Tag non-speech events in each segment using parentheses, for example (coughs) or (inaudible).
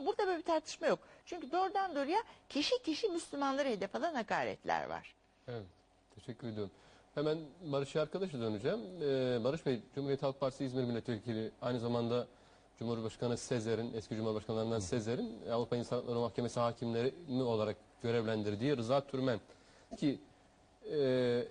Ama burada böyle bir tartışma yok. Çünkü doğrudan doğruya kişi kişi Müslümanları hedef alan hakaretler var. Evet. Teşekkür ediyorum. Hemen Barış arkadaşa döneceğim. Ee, Barış Bey, Cumhuriyet Halk Partisi İzmir Milletvekili, aynı zamanda Cumhurbaşkanı Sezer'in, eski Cumhurbaşkanlarından Sezer'in Avrupa İnsan Hakları Mahkemesi hakimleri mi olarak görevlendirdiği Rıza Türmen ki e,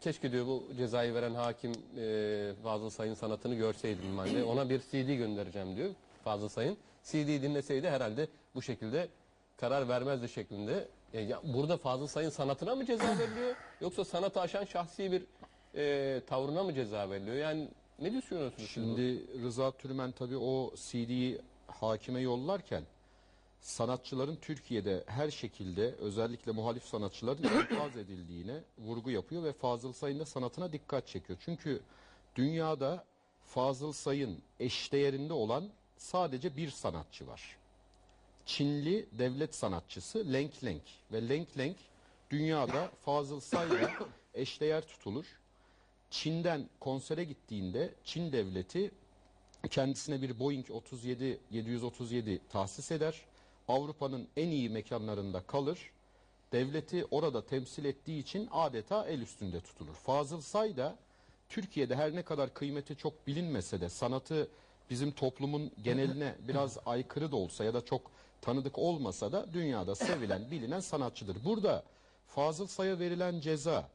keşke diyor bu cezayı veren hakim e, Fazıl Say'ın sanatını görseydim ben de ona bir CD göndereceğim diyor Fazıl Say'ın. CD dinleseydi herhalde bu şekilde karar vermezdi şeklinde. E, ya burada Fazıl Say'ın sanatına mı ceza veriliyor yoksa sanatı aşan şahsi bir e, tavrına mı ceza veriliyor? Yani ne düşünüyorsunuz? siz? Şimdi Rıza Türmen tabii o CD'yi hakime yollarken sanatçıların Türkiye'de her şekilde özellikle muhalif sanatçıların (coughs) infaz edildiğine vurgu yapıyor ve Fazıl Say'ın da sanatına dikkat çekiyor. Çünkü dünyada Fazıl Say'ın eşdeğerinde olan sadece bir sanatçı var. Çinli devlet sanatçısı Lenk Lenk ve Lenk Lenk dünyada (laughs) Fazıl Say'la eşdeğer tutulur. Çin'den konsere gittiğinde Çin devleti kendisine bir Boeing 37 737 tahsis eder. Avrupa'nın en iyi mekanlarında kalır. Devleti orada temsil ettiği için adeta el üstünde tutulur. Fazıl Say da Türkiye'de her ne kadar kıymeti çok bilinmese de sanatı bizim toplumun geneline biraz aykırı da olsa ya da çok tanıdık olmasa da dünyada sevilen, bilinen sanatçıdır. Burada Fazıl Say'a verilen ceza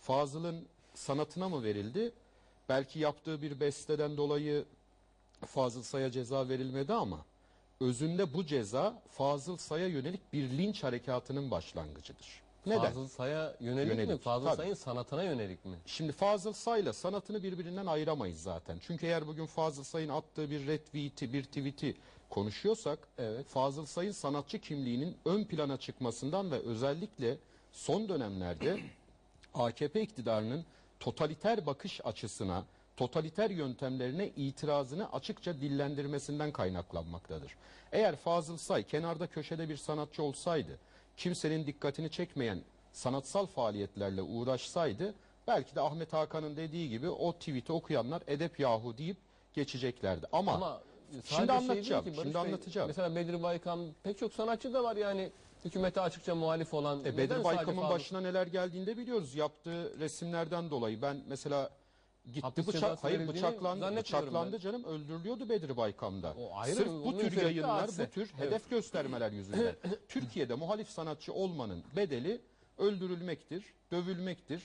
Fazıl'ın sanatına mı verildi? Belki yaptığı bir besteden dolayı Fazıl Say'a ceza verilmedi ama özünde bu ceza Fazıl Say'a yönelik bir linç harekatının başlangıcıdır. Neden? Fazıl Say'a yönelik, mi? Yönelik, Fazıl tabii. Say'ın sanatına yönelik mi? Şimdi Fazıl Say'la sanatını birbirinden ayıramayız zaten. Çünkü eğer bugün Fazıl Say'ın attığı bir retweet'i, bir tweet'i konuşuyorsak, Evet. Fazıl Say'ın sanatçı kimliğinin ön plana çıkmasından ve özellikle son dönemlerde (clears throat) AKP iktidarının totaliter bakış açısına, totaliter yöntemlerine itirazını açıkça dillendirmesinden kaynaklanmaktadır. Eğer Fazıl Say kenarda köşede bir sanatçı olsaydı, kimsenin dikkatini çekmeyen sanatsal faaliyetlerle uğraşsaydı, belki de Ahmet Hakan'ın dediği gibi o tweet'i okuyanlar edep yahu deyip geçeceklerdi. Ama, Ama şimdi şey anlatacağım, ki Barış şimdi Bey, anlatacağım. Mesela Bedir Baykam pek çok sanatçı da var yani hükümete açıkça muhalif olan. E, Bedir Baykam'ın başına neler geldiğini de biliyoruz. Yaptığı resimlerden dolayı ben mesela gitti Hapis bıçak cezası hayır verildiğini bıçaklandı zannetmiyorum bıçaklandı ben. canım öldürülüyordu Bedir Baykam'da. O ayrı, Sırf onun bu tür üzerinde yayınlar hadise. bu tür Evet. hedef göstermeler yüzünden (laughs) Türkiye'de muhalif sanatçı olmanın bedeli öldürülmektir, dövülmektir.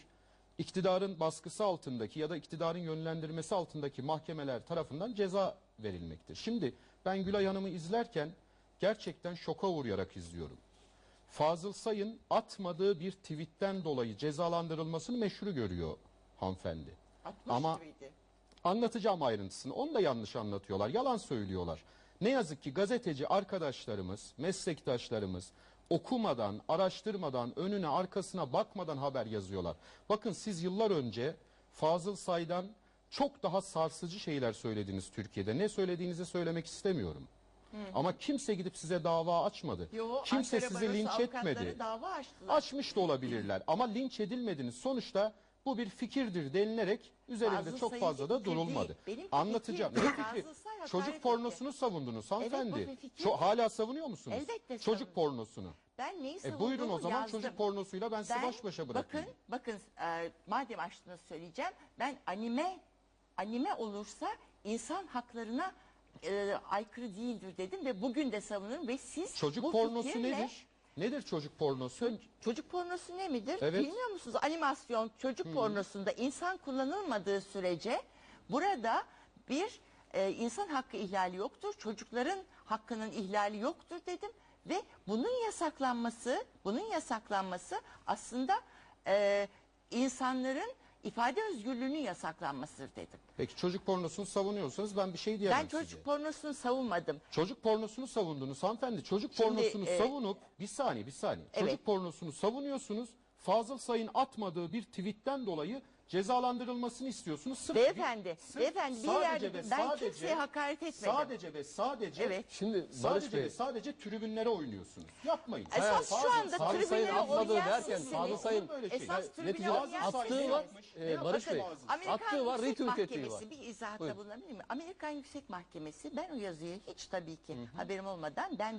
İktidarın baskısı altındaki ya da iktidarın yönlendirmesi altındaki mahkemeler tarafından ceza verilmektir. Şimdi ben Gülay Hanım'ı izlerken gerçekten şoka uğrayarak izliyorum. Fazıl Say'ın atmadığı bir tweetten dolayı cezalandırılmasını meşru görüyor hanımefendi. Atmış Ama gibiydi. anlatacağım ayrıntısını. Onu da yanlış anlatıyorlar. Yalan söylüyorlar. Ne yazık ki gazeteci arkadaşlarımız, meslektaşlarımız okumadan, araştırmadan, önüne arkasına bakmadan haber yazıyorlar. Bakın siz yıllar önce Fazıl Say'dan çok daha sarsıcı şeyler söylediniz Türkiye'de. Ne söylediğinizi söylemek istemiyorum. Ama kimse gidip size dava açmadı. Yo, kimse Ankara sizi Barosu linç etmedi. dava açtılar. Açmış da olabilirler ama linç edilmediniz. Sonuçta bu bir fikirdir denilerek üzerinde Fazıl çok fazla da fikir değil. durulmadı. Anlatacağım. fikir. Ne fikri? Fazıl Say hakaret Çocuk etti. pornosunu savundunuz hanımefendi. bu bir fikir. Ço- hala savunuyor musunuz? Elbette Çocuk savunuyorum. pornosunu. Ben neyi E savunduğumu buyurun o zaman yazdım. çocuk pornosuyla ben sizi baş başa bırakayım. Bakın, bakın e, madem açtınız söyleyeceğim. Ben anime, anime olursa insan haklarına e, aykırı değildir dedim ve bugün de savunurum ve siz Çocuk bu pornosu fikirle- nedir? Nedir çocuk pornosu? Çocuk pornosu ne midir? Evet. Bilmiyor musunuz? Animasyon çocuk pornosunda insan kullanılmadığı sürece burada bir e, insan hakkı ihlali yoktur. Çocukların hakkının ihlali yoktur dedim ve bunun yasaklanması, bunun yasaklanması aslında e, insanların ifade özgürlüğünün yasaklanmasıdır dedim. Peki çocuk pornosunu savunuyorsanız ben bir şey diyemem Ben çocuk size. pornosunu savunmadım. Çocuk pornosunu savundunuz hanımefendi. Çocuk Şimdi, pornosunu e, savunup bir saniye bir saniye. Evet. Çocuk pornosunu savunuyorsunuz. Fazıl Say'ın atmadığı bir tweetten dolayı cezalandırılmasını istiyorsunuz. Sırf Beyefendi, sırf beyefendi bir sadece yerde ve ben sadece- kimseye hakaret etmedim. Sadece ve sadece Evet. Şimdi Barış sadece Bey ve sadece tribünlere oynuyorsunuz. Yapmayın. Esas şu anda Fazıl Sayın tribünlere atladığı oynayan derken sizsiniz. Fazıl Sayın Böyle şey. Esas tribüne oynayan attığı var. E, Barış Bey ağzınız? Amerikan attığı var Yüksek retweet ettiği var. Mahkemesi bir izahatta Buyurun. bulunabilir mi? Amerikan Yüksek Mahkemesi ben o yazıyı hiç tabii ki haberim olmadan ben